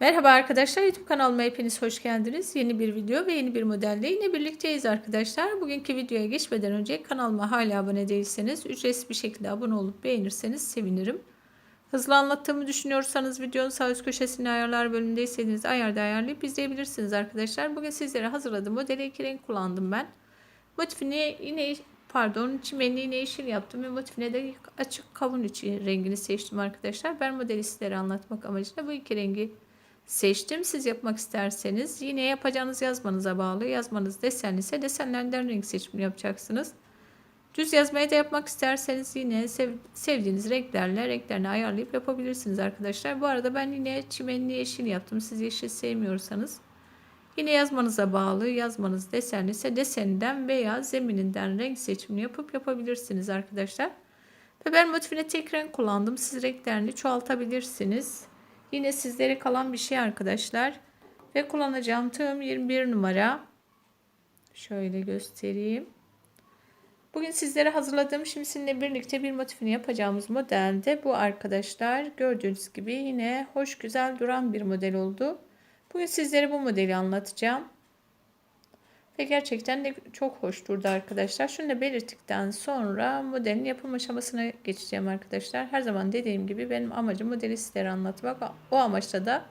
Merhaba arkadaşlar YouTube kanalıma hepiniz hoş geldiniz. Yeni bir video ve yeni bir modelle yine birlikteyiz arkadaşlar. Bugünkü videoya geçmeden önce kanalıma hala abone değilseniz ücretsiz bir şekilde abone olup beğenirseniz sevinirim. Hızlı anlattığımı düşünüyorsanız videonun sağ üst köşesinde ayarlar bölümünde istediğiniz ayarda ayarlayıp izleyebilirsiniz arkadaşlar. Bugün sizlere hazırladığım modeli iki renk kullandım ben. Motifini yine pardon çimenli yine yeşil yaptım ve motifine de açık kavun içi rengini seçtim arkadaşlar. Ben modeli sizlere anlatmak amacıyla bu iki rengi seçtim. Siz yapmak isterseniz yine yapacağınız yazmanıza bağlı. Yazmanız desenli ise desenlerden renk seçimini yapacaksınız. Düz yazmayı da yapmak isterseniz yine sev, sevdiğiniz renklerle renklerini ayarlayıp yapabilirsiniz arkadaşlar. Bu arada ben yine çimenli yeşil yaptım. Siz yeşil sevmiyorsanız yine yazmanıza bağlı. Yazmanız desenli ise deseninden veya zemininden renk seçimini yapıp yapabilirsiniz arkadaşlar. Ve ben motifine tek renk kullandım. Siz renklerini çoğaltabilirsiniz. Yine sizlere kalan bir şey arkadaşlar. Ve kullanacağım tığım 21 numara. Şöyle göstereyim. Bugün sizlere hazırladığım şimdi sizinle birlikte bir motifini yapacağımız modelde bu arkadaşlar. Gördüğünüz gibi yine hoş güzel duran bir model oldu. Bugün sizlere bu modeli anlatacağım. Ve gerçekten de çok hoş durdu arkadaşlar. Şunu da belirttikten sonra modelin yapım aşamasına geçeceğim arkadaşlar. Her zaman dediğim gibi benim amacım modeli sizlere anlatmak. O amaçla da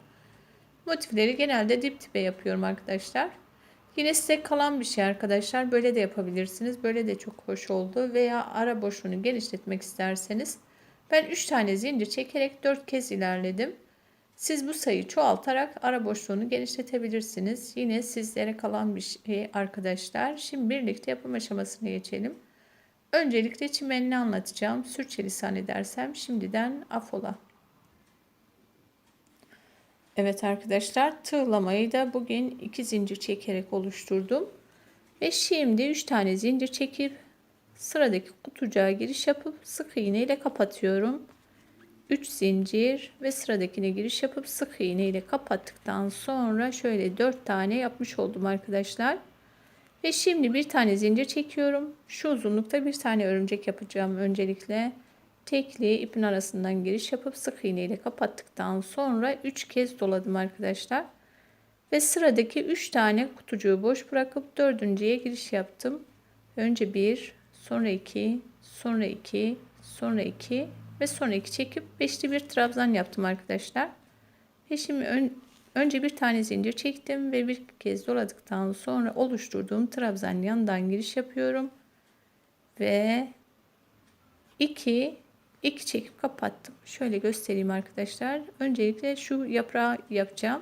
motifleri genelde dip dibe yapıyorum arkadaşlar. Yine size kalan bir şey arkadaşlar. Böyle de yapabilirsiniz. Böyle de çok hoş oldu. Veya ara boşluğunu genişletmek isterseniz. Ben 3 tane zincir çekerek 4 kez ilerledim. Siz bu sayıyı çoğaltarak ara boşluğunu genişletebilirsiniz. Yine sizlere kalan bir şey arkadaşlar. Şimdi birlikte yapım aşamasına geçelim. Öncelikle çimenini anlatacağım. Sürçülisan edersem şimdiden afola. Evet arkadaşlar tığlamayı da bugün iki zincir çekerek oluşturdum. Ve şimdi 3 tane zincir çekip sıradaki kutucuğa giriş yapıp sık iğne ile kapatıyorum. 3 zincir ve sıradakine giriş yapıp sık iğne ile kapattıktan sonra şöyle 4 tane yapmış oldum arkadaşlar. Ve şimdi bir tane zincir çekiyorum. Şu uzunlukta bir tane örümcek yapacağım öncelikle. Tekli ipin arasından giriş yapıp sık iğne ile kapattıktan sonra 3 kez doladım arkadaşlar. Ve sıradaki 3 tane kutucuğu boş bırakıp dördüncüye giriş yaptım. Önce 1, sonra 2, sonra 2, sonra 2 ve sonra 2 çekip beşli bir trabzan yaptım arkadaşlar. Ve şimdi ön, önce bir tane zincir çektim ve bir kez doladıktan sonra oluşturduğum trabzan yanından giriş yapıyorum. Ve 2 2 çekip kapattım. Şöyle göstereyim arkadaşlar. Öncelikle şu yaprağı yapacağım.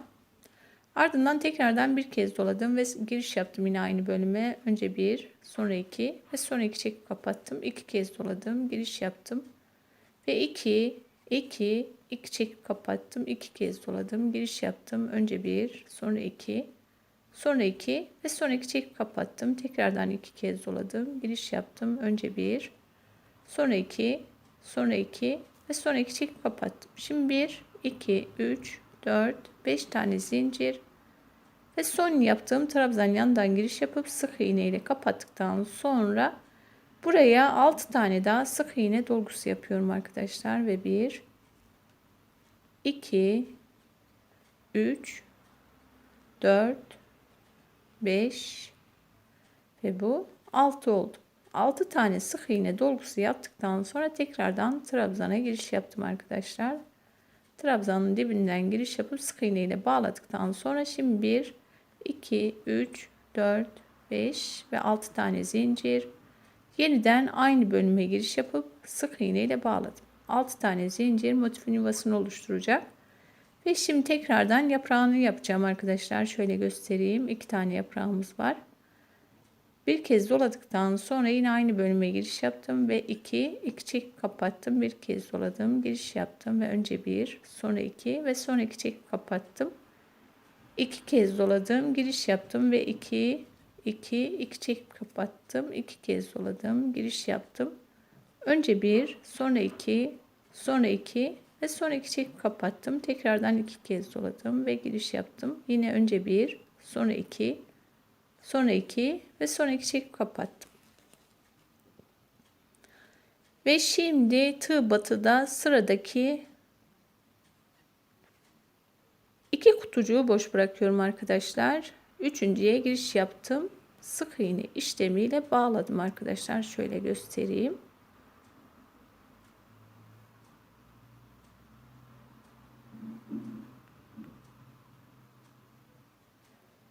Ardından tekrardan bir kez doladım ve giriş yaptım yine aynı bölüme. Önce bir, sonra iki ve sonra iki çekip kapattım. İki kez doladım, giriş yaptım. Ve 2, 2, 2 çekip kapattım. 2 kez doladım. Giriş yaptım. Önce 1, sonra 2, sonra 2 ve sonra 2 çekip kapattım. Tekrardan 2 kez doladım. Giriş yaptım. Önce 1, sonra 2, sonra 2 ve sonra 2 çekip kapattım. Şimdi 1, 2, 3, 4, 5 tane zincir ve son yaptığım trabzan yandan giriş yapıp sık iğne ile kapattıktan sonra Buraya 6 tane daha sık iğne dolgusu yapıyorum arkadaşlar ve 1 2 3 4 5 ve bu 6 oldu. 6 tane sık iğne dolgusu yaptıktan sonra tekrardan trabzana giriş yaptım arkadaşlar. Trabzanın dibinden giriş yapıp sık iğne ile bağladıktan sonra şimdi 1 2 3 4 5 ve 6 tane zincir Yeniden aynı bölüme giriş yapıp sık iğne ile bağladım. 6 tane zincir motifin yuvasını oluşturacak. Ve şimdi tekrardan yaprağını yapacağım arkadaşlar. Şöyle göstereyim. 2 tane yaprağımız var. Bir kez doladıktan sonra yine aynı bölüme giriş yaptım ve 2 2 çek kapattım. Bir kez doladım, giriş yaptım ve önce 1, sonra 2 ve sonra 2 çek kapattım. 2 kez doladım, giriş yaptım ve 2 2 2 çekip kapattım. 2 kez doladım. Giriş yaptım. Önce 1 sonra 2 sonra 2 ve sonra 2 çekip kapattım. Tekrardan 2 kez doladım ve giriş yaptım. Yine önce 1 sonra 2 sonra 2 ve sonra 2 çekip kapattım. Ve şimdi tığ batıda sıradaki İki kutucuğu boş bırakıyorum arkadaşlar. Üçüncüye giriş yaptım. Sık iğne işlemiyle bağladım arkadaşlar. Şöyle göstereyim.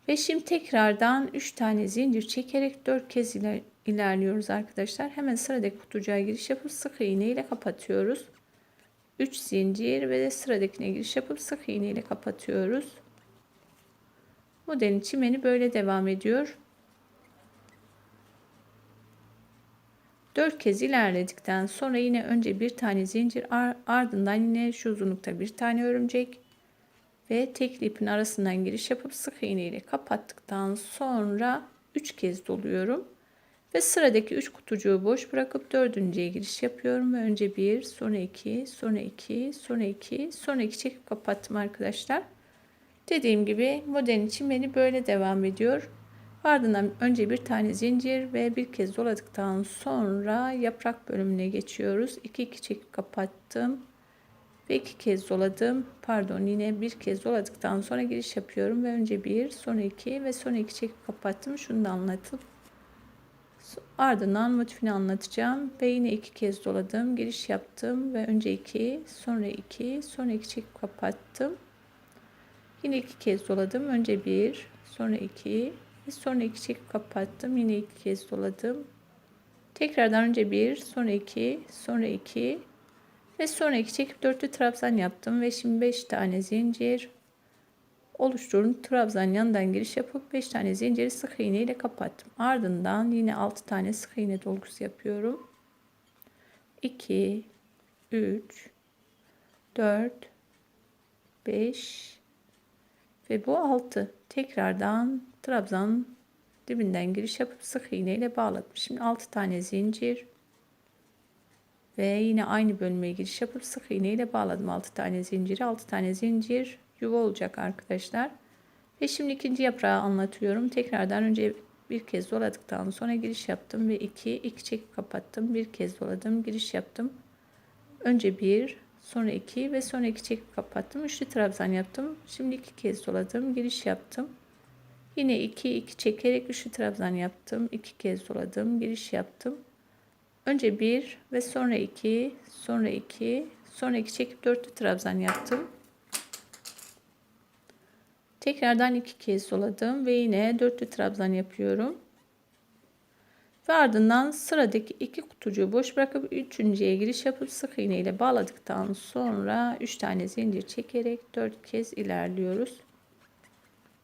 Ve şimdi tekrardan 3 tane zincir çekerek 4 kez iler ilerliyoruz arkadaşlar. Hemen sıradaki kutucuğa giriş yapıp sık iğne ile kapatıyoruz. 3 zincir ve de sıradakine giriş yapıp sık iğne ile kapatıyoruz. Modelin çimeni böyle devam ediyor. 4 kez ilerledikten sonra yine önce bir tane zincir ardından yine şu uzunlukta bir tane örümcek ve tek ipin arasından giriş yapıp sık iğne ile kapattıktan sonra 3 kez doluyorum. Ve sıradaki 3 kutucuğu boş bırakıp dördüncüye giriş yapıyorum. Ve önce 1, sonra 2, sonra 2, sonra 2, sonra 2 çekip kapattım arkadaşlar. Dediğim gibi modelin için böyle devam ediyor. Ardından önce bir tane zincir ve bir kez doladıktan sonra yaprak bölümüne geçiyoruz. 2 2 çekip kapattım ve iki kez doladım. Pardon yine bir kez doladıktan sonra giriş yapıyorum ve önce bir sonra iki ve sonra iki çekip kapattım. Şunu da anlatıp ardından motifini anlatacağım ve yine iki kez doladım. Giriş yaptım ve önce iki sonra iki sonra iki çekip kapattım. Yine iki kez doladım. Önce bir sonra iki sonra iki çekip kapattım. Yine iki kez doladım. Tekrardan önce bir sonra iki sonra iki ve sonraki çekip dörtlü trabzan yaptım ve şimdi 5 tane zincir oluşturun. Trabzan yanından giriş yapıp 5 tane zinciri sık iğne ile kapattım. Ardından yine 6 tane sık iğne dolgusu yapıyorum. 2 3 4 5 ve bu 6 tekrardan trabzan dibinden giriş yapıp sık iğne ile bağladım. Şimdi 6 tane zincir ve yine aynı bölmeye giriş yapıp sık iğne ile bağladım. 6 tane zinciri 6 tane zincir yuva olacak arkadaşlar. Ve şimdi ikinci yaprağı anlatıyorum. Tekrardan önce bir kez doladıktan sonra giriş yaptım ve 2 2 çekip kapattım. Bir kez doladım giriş yaptım. Önce 1 sonra 2 ve sonra 2 çekip kapattım. Üçlü trabzan yaptım. Şimdi iki kez doladım giriş yaptım. Yine 2 2 çekerek üçlü trabzan yaptım. İki kez doladım giriş yaptım. Önce bir ve sonra iki, sonra iki, sonra iki çekip dörtlü trabzan yaptım. Tekrardan iki kez doladım ve yine dörtlü trabzan yapıyorum. Ve ardından sıradaki iki kutucuğu boş bırakıp üçüncüye giriş yapıp sık iğne ile bağladıktan sonra üç tane zincir çekerek dört kez ilerliyoruz.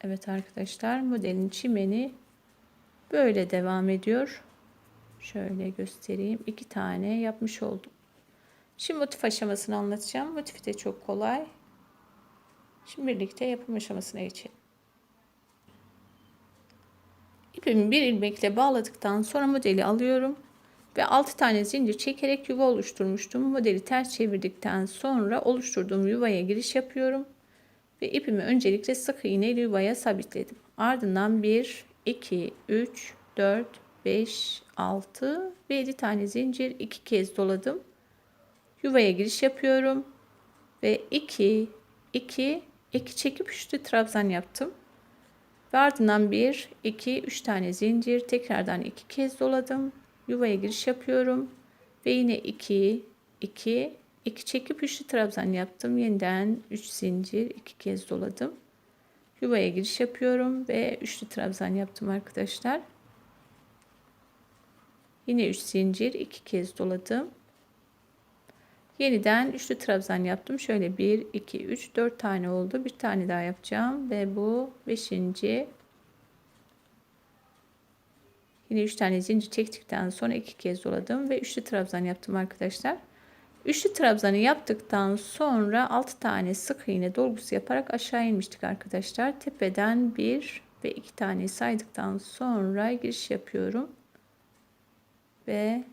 Evet arkadaşlar modelin çimeni böyle devam ediyor. Şöyle göstereyim. iki tane yapmış oldum. Şimdi motif aşamasını anlatacağım. Motifi de çok kolay. Şimdi birlikte yapım aşamasına geçelim. İpimi bir ilmekle bağladıktan sonra modeli alıyorum. Ve 6 tane zincir çekerek yuva oluşturmuştum. Modeli ters çevirdikten sonra oluşturduğum yuvaya giriş yapıyorum. Ve ipimi öncelikle sık iğne yuvaya sabitledim. Ardından 1, 2, 3, 4, 5, 6 ve 7 tane zincir 2 kez doladım. Yuvaya giriş yapıyorum. Ve 2, 2, 2 çekip üçlü trabzan yaptım. Ve ardından 1, 2, 3 tane zincir tekrardan 2 kez doladım. Yuvaya giriş yapıyorum. Ve yine 2, 2, 2 çekip üçlü trabzan yaptım. Yeniden 3 zincir 2 kez doladım. Yuvaya giriş yapıyorum ve üçlü trabzan yaptım arkadaşlar. Yine 3 zincir 2 kez doladım. Yeniden üçlü trabzan yaptım. Şöyle 1 2 3 4 tane oldu. Bir tane daha yapacağım ve bu 5. Yine 3 tane zincir çektikten sonra 2 kez doladım ve üçlü trabzan yaptım arkadaşlar. Üçlü trabzanı yaptıktan sonra 6 tane sık iğne dolgusu yaparak aşağı inmiştik arkadaşlar. Tepeden 1 ve 2 tane saydıktan sonra giriş yapıyorum ve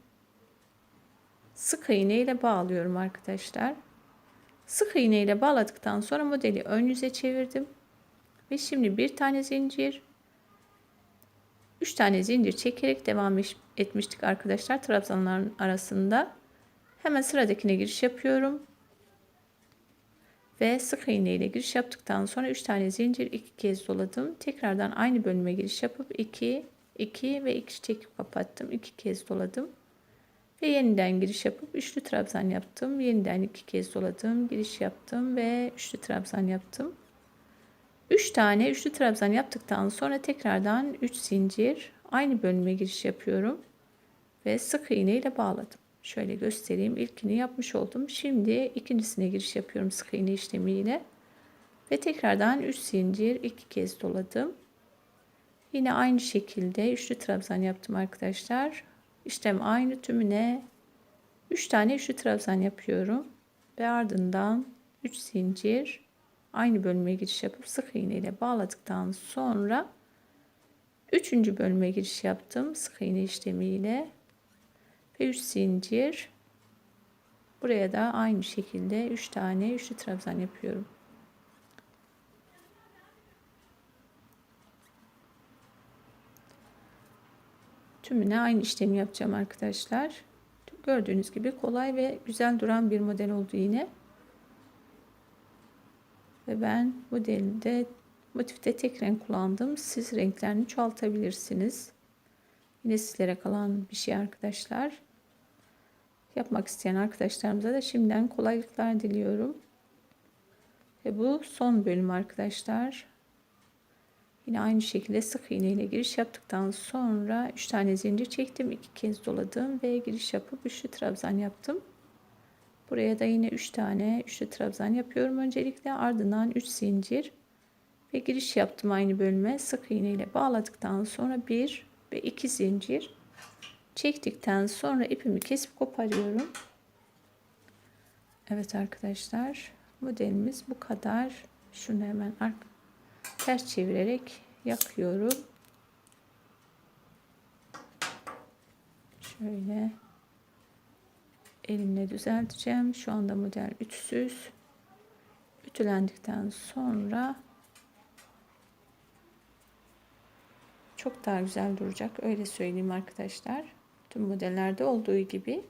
sık iğne ile bağlıyorum arkadaşlar. Sık iğne ile bağladıktan sonra modeli ön yüze çevirdim. Ve şimdi bir tane zincir, üç tane zincir çekerek devam etmiştik arkadaşlar trabzanların arasında. Hemen sıradakine giriş yapıyorum. Ve sık iğne ile giriş yaptıktan sonra 3 tane zincir 2 kez doladım. Tekrardan aynı bölüme giriş yapıp 2 2 ve 2 çekip kapattım. 2 kez doladım. Ve yeniden giriş yapıp üçlü trabzan yaptım. Yeniden iki kez doladım. Giriş yaptım ve üçlü trabzan yaptım. 3 tane üçlü trabzan yaptıktan sonra tekrardan 3 zincir aynı bölüme giriş yapıyorum ve sık iğne ile bağladım. Şöyle göstereyim. İlkini yapmış oldum. Şimdi ikincisine giriş yapıyorum sık iğne işlemiyle. Ve tekrardan 3 zincir 2 kez doladım. Yine aynı şekilde üçlü trabzan yaptım arkadaşlar. İşlem aynı tümüne 3 tane üçlü trabzan yapıyorum. Ve ardından 3 zincir aynı bölüme giriş yapıp sık iğne ile bağladıktan sonra 3. bölüme giriş yaptım sık iğne işlemiyle ve 3 zincir buraya da aynı şekilde 3 tane üçlü trabzan yapıyorum. Tümüne aynı işlemi yapacağım arkadaşlar. Gördüğünüz gibi kolay ve güzel duran bir model oldu yine. Ve ben modelinde motifte tek renk kullandım. Siz renklerini çoğaltabilirsiniz. Yine sizlere kalan bir şey arkadaşlar. Yapmak isteyen arkadaşlarımıza da şimdiden kolaylıklar diliyorum. Ve bu son bölüm arkadaşlar. Yine aynı şekilde sık iğne ile giriş yaptıktan sonra 3 tane zincir çektim. 2 kez doladım ve giriş yapıp üçlü trabzan yaptım. Buraya da yine 3 tane üçlü trabzan yapıyorum öncelikle. Ardından 3 zincir ve giriş yaptım aynı bölüme. Sık iğne ile bağladıktan sonra 1 ve 2 zincir çektikten sonra ipimi kesip koparıyorum. Evet arkadaşlar modelimiz bu kadar. Şunu hemen ters çevirerek yakıyorum. Şöyle elimle düzelteceğim. Şu anda model ütüsüz. Ütülendikten sonra çok daha güzel duracak. Öyle söyleyeyim arkadaşlar. Tüm modellerde olduğu gibi.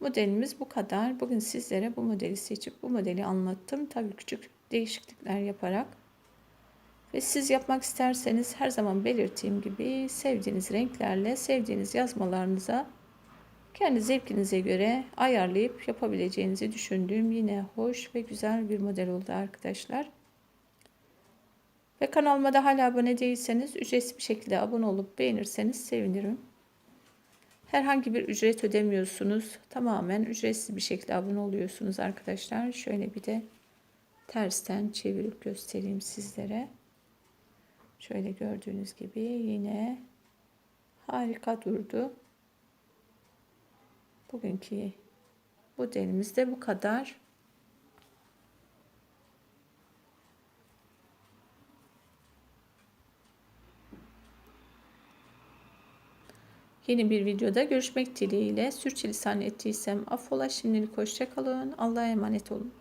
Modelimiz bu kadar. Bugün sizlere bu modeli seçip bu modeli anlattım. Tabii küçük değişiklikler yaparak. Ve siz yapmak isterseniz her zaman belirttiğim gibi sevdiğiniz renklerle sevdiğiniz yazmalarınıza kendi zevkinize göre ayarlayıp yapabileceğinizi düşündüğüm yine hoş ve güzel bir model oldu arkadaşlar. Ve kanalıma da hala abone değilseniz ücretsiz bir şekilde abone olup beğenirseniz sevinirim. Herhangi bir ücret ödemiyorsunuz. Tamamen ücretsiz bir şekilde abone oluyorsunuz arkadaşlar. Şöyle bir de tersten çevirip göstereyim sizlere. Şöyle gördüğünüz gibi yine harika durdu. Bugünkü modelimiz de bu kadar. Yeni bir videoda görüşmek dileğiyle. Sürçülisan ettiysem affola. Şimdilik hoşçakalın. Allah'a emanet olun.